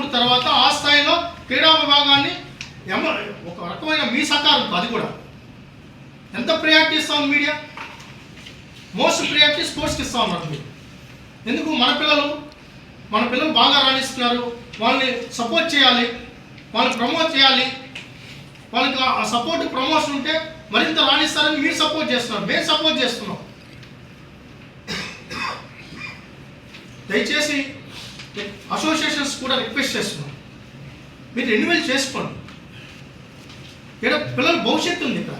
మూడు తర్వాత ఆ స్థాయిలో క్రీడా విభాగాన్ని ఎమ ఒక రకమైన మీ సహకారం అది కూడా. ఎంత ప్రియారిటీ ఇస్తాం మీడియా మోస్ట్ ప్రయారిటీ స్పోర్ట్స్కి ఇస్తా ఉన్నారు మీరు. ఎందుకు? మన పిల్లలు మన పిల్లలు బాగా రాణిస్తున్నారు. వాళ్ళని సపోర్ట్ చేయాలి. వాళ్ళని ప్రమోట్ చేయాలి. వాళ్ళకి ఆ సపోర్ట్ ప్రమోషన్ ఉంటే మరింత రాణిస్తారని మీరు సపోర్ట్ చేస్తున్నారు. మేము సపోర్ట్ చేస్తున్నాం. దయచేసి అసోసియేషన్స్ కూడా రిక్వెస్ట్ చేస్తున్నాం. మీరు రెన్యువల్ చేసుకోండి. ఇక్కడ పిల్లల భవిష్యత్తు ఉంది ఇక్కడ.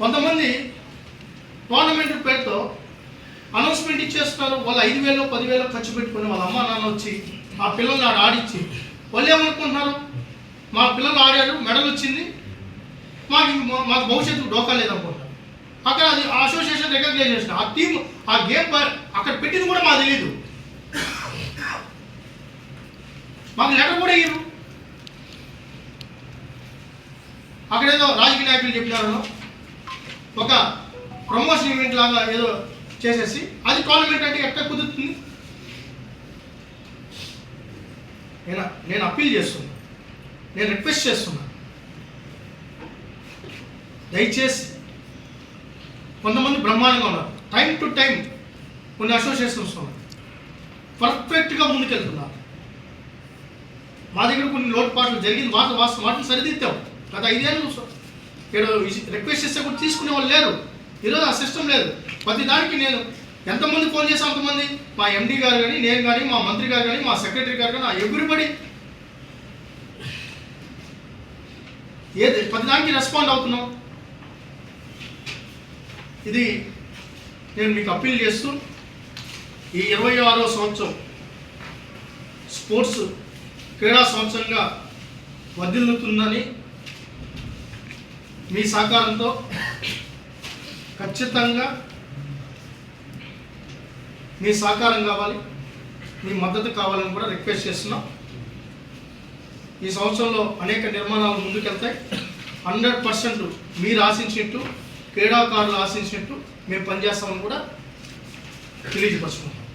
కొంతమంది టోర్నమెంట్ పేరుతో అనౌన్స్మెంట్ ఇచ్చేస్తున్నారు. వాళ్ళు ఐదు వేలు పదివేలు ఖర్చు పెట్టుకుని వాళ్ళ అమ్మ నాన్న వచ్చి ఆ పిల్లల్ని ఆడ ఆడిచ్చి వాళ్ళు ఏమనుకుంటున్నారు? మా పిల్లలు ఆడారు మెడల్ వచ్చింది. మాకు మాకు భవిష్యత్తు డోకా లేదనుకుంటారు అక్కడ అది అసోసియేషన్ రికగ్నైజ్ చేసిన. ఆ టీం ఆ గేమ్ అక్కడ పెట్టింది కూడా మాకు తెలియదు మాకు లెటర్ కూడా ఇయ్యరు. అక్కడ ఏదో రాజకీయ నాయకులు చెప్పినారు. ఒక ప్రమోషన్ ఈవెంట్ లాగా ఏదో చేసేసి అది టోర్నమెంట్ అంటే ఎక్కడ కుదురుతుంది? నేను నేను అప్పీల్ చేస్తున్నా. నేను రిక్వెస్ట్ చేస్తున్నా. దయచేసి కొంతమంది బ్రహ్మాండంగా ఉన్నారు. టైం టు టైం కొన్ని అసోసియేషన్స్ ఉన్నాయి పర్ఫెక్ట్గా ముందుకెళ్తున్నారు. మా దగ్గర కొన్ని లోటుపాట్లు జరిగింది. మాట వాస్తవ మాటలు సరిదిద్దాం. గత ఐదేళ్ళు ఇక్కడ రిక్వెస్ట్ చేస్తే కూడా తీసుకునే వాళ్ళు లేరు. ఈరోజు ఆ సిస్టమ్ లేదు. ప్రతి దానికి నేను ఎంతమంది ఫోన్ చేసి అంతమంది మా ఎండీ గారు కానీ నేను కానీ మా మంత్రి గారు కానీ మా సెక్రటరీ గారు కానీ ఎవ్రీబడి ఏది ప్రతి దానికి రెస్పాండ్ అవుతున్నాం. ఇది నేను మీకు అప్పీల్ చేస్తూ ఈ ఇరవై ఆరో సంవత్సరం స్పోర్ట్స్ క్రీడా సంవత్సరంగా వర్ధిల్లుతుందని మీ సహకారంతో ఖచ్చితంగా మీ సహకారం కావాలి మీ మద్దతు కావాలని కూడా రిక్వెస్ట్ చేస్తున్నాం. ఈ సంవత్సరంలో అనేక నిర్మాణాలు ముందుకెళ్తాయి. హండ్రెడ్ పర్సెంట్ మీరు ఆశించినట్టు క్రీడాకారులు ఆశించినట్టు మేము పనిచేస్తామని కూడా తెలియజేపరుచుకుంటాం